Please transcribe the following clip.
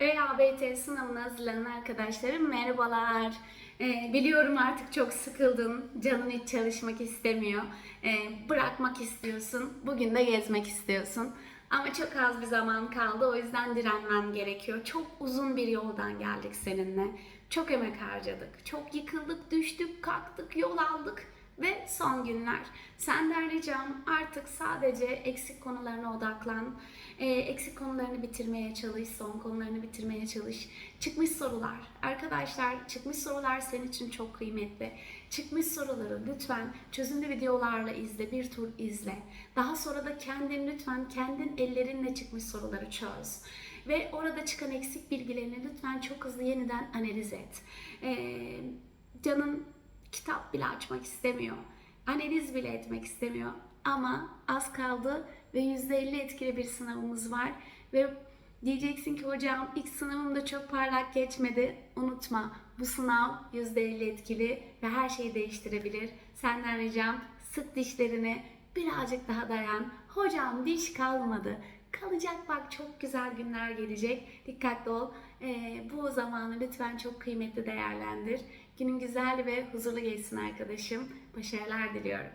ÖABT sınavına hazırlanan arkadaşlarım merhabalar. Ee, biliyorum artık çok sıkıldın, canın hiç çalışmak istemiyor, Ee, bırakmak istiyorsun, bugün de gezmek istiyorsun. Ama çok az bir zaman kaldı o yüzden direnmem gerekiyor. Çok uzun bir yoldan geldik seninle. Çok emek harcadık, çok yıkıldık, düştük, kalktık, yol aldık ve son günler. Senden ricam artık sadece eksik konularına odaklan. Ee, eksik konularını bitirmeye çalış, son konularını bitirmeye çalış. Çıkmış sorular. Arkadaşlar çıkmış sorular senin için çok kıymetli. Çıkmış soruları lütfen çözümlü videolarla izle, bir tur izle. Daha sonra da kendin lütfen kendin ellerinle çıkmış soruları çöz. Ve orada çıkan eksik bilgilerini lütfen çok hızlı yeniden analiz et. Ee, canın kitap bile açmak istemiyor. Analiz bile etmek istemiyor. Ama az kaldı ve %50 etkili bir sınavımız var. Ve diyeceksin ki hocam ilk sınavım da çok parlak geçmedi. Unutma bu sınav %50 etkili ve her şeyi değiştirebilir. Senden ricam sık dişlerini birazcık daha dayan. Hocam diş kalmadı. Kalacak bak çok güzel günler gelecek. Dikkatli ol. Ee, bu zamanı lütfen çok kıymetli değerlendir. Günün güzel ve huzurlu geçsin arkadaşım. Başarılar diliyorum.